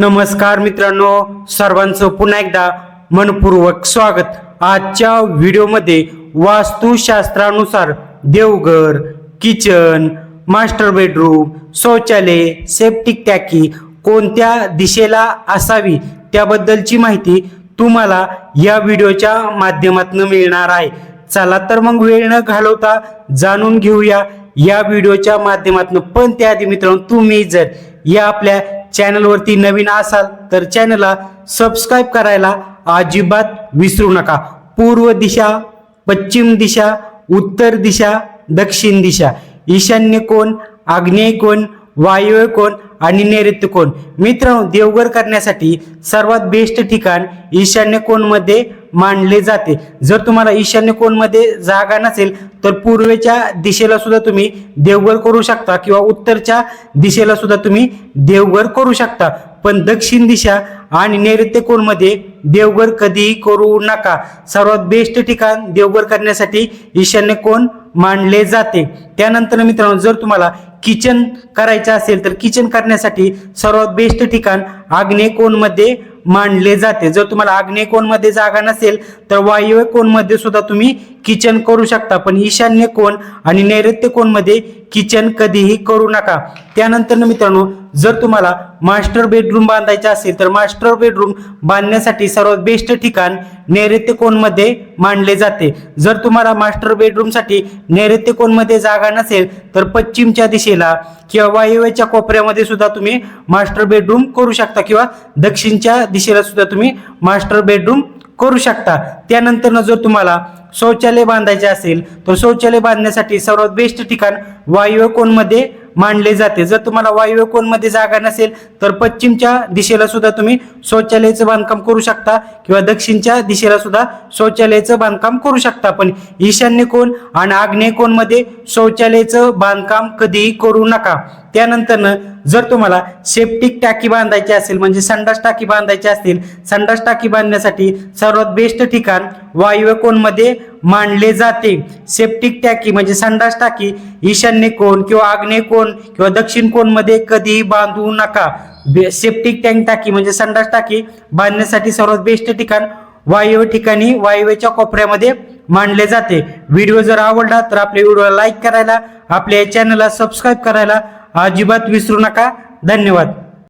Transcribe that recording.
नमस्कार मित्रांनो सर्वांचं पुन्हा एकदा मनपूर्वक स्वागत. आजच्या व्हिडिओमध्ये वास्तुशास्त्रानुसार देवघर किचन मास्टर बेडरूम शौचालय सेप्टिक टॅकी कोणत्या दिशेला असावी त्याबद्दलची माहिती तुम्हाला या व्हिडिओच्या माध्यमातून मिळणार आहे. चला तर मग वेळ न घालवता जाणून घेऊया. या व्हिडिओच्या माध्यमातून पण त्याआधी मित्रांनो तुम्ही जर या आपल्या चॅनलवरती नवीन असाल तर चॅनलला सबस्क्राईब करायला अजिबात विसरू नका. पूर्व दिशा पश्चिम दिशा उत्तर दिशा दक्षिण दिशा. ईशान्य कोण आग्नेय कोण वायव्य कोण आणि नैऋत्य कोण? मित्रांनो देवघर करण्यासाठी सर्वात बेस्ट ठिकाण ईशान्य कोणमध्ये मानले जाते. जर तुम्हाला ईशान्य कोणमध्ये जागा नसेल तर पूर्वेच्या दिशेला सुद्धा तुम्ही देवघर करू शकता किंवा उत्तरच्या दिशेला सुद्धा तुम्ही देवघर करू शकता. पण दक्षिण दिशा आणि नैऋत्य कोणमध्ये देवघर कधीही करू नका. सर्वात बेस्ट ठिकाण देवघर करण्यासाठी ईशान्य कोण मानले जाते. त्यानंतर मित्रांनो जर तुम्हाला किचन करायचं असेल तर किचन करण्यासाठी सर्वात बेस्ट ठिकाण आग्नेय कोणमध्ये मांडले जाते. जर तुम्हाला आग्नेय कोणमध्ये जागा नसेल तर वायव्य कोणमध्ये सुद्धा तुम्ही किचन करू शकता. पण ईशान्य कोण आणि नैऋत्य कोणमध्ये किचन कधीही करू नका. त्यानंतर मित्रांनो जर तुम्हाला मास्टर बेडरूम बांधायचे असेल तर मास्टर बेडरूम बांधण्यासाठी सर्वात बेस्ट ठिकाण नैऋत्य कोणमध्ये मांडले जाते. जर तुम्हाला मास्टर बेडरूमसाठी नैऋत्य कोणमध्ये जागा नसेल तर पश्चिमच्या दिशेला किंवा वायव्याच्या कोपऱ्यामध्ये सुद्धा तुम्ही मास्टर बेडरूम करू शकता किंवा दक्षिणच्या दिशेला सुद्धा तुम्ही मास्टर बेडरूम करू शकता. त्यानंतर जर तुम्हाला शौचालय बांधायचे असेल तर शौचालय बांधण्यासाठी सर्वात बेस्ट ठिकाण वायव्य कोणमध्ये मांडले जाते. जर तुम्हाला वायव्य कोणमध्ये जागा नसेल तर पश्चिमच्या दिशेला सुद्धा तुम्ही शौचालयाचं बांधकाम करू शकता किंवा दक्षिणच्या दिशेला सुद्धा शौचालयाचं बांधकाम करू शकता. पण ईशान्य कोण आणि आग्नेय कोणमध्ये शौचालयाचं बांधकाम कधीही करू नका. त्यानंतर जर तुम्हाला सेप्टिक टाकी बांधायची असेल म्हणजे संडास टाकी बांधायची असतील संडास टाकी बांधण्यासाठी सर्वात बेस्ट ठिकाण वायव्य कोणमध्ये मांडले जाते? सेप्टिक टाकी म्हणजे संडास टाकी ईशान्य कोण किंवा आग्नेय कोण किंवा दक्षिण कोणमध्ये कधीही बांधू नका. बे- सेप्टिक टँक टाकी म्हणजे संडास टाकी बांधण्यासाठी सर्वात बेस्ट ठिकाण वायव्य ठिकाणी वायव्याच्या कोपऱ्यामध्ये मांडले जाते. व्हिडिओ जर आवडला तर आपल्या व्हिडिओला लाईक करायला आपल्या चॅनलला सबस्क्राईब करायला अजिबात विसरू नका. धन्यवाद.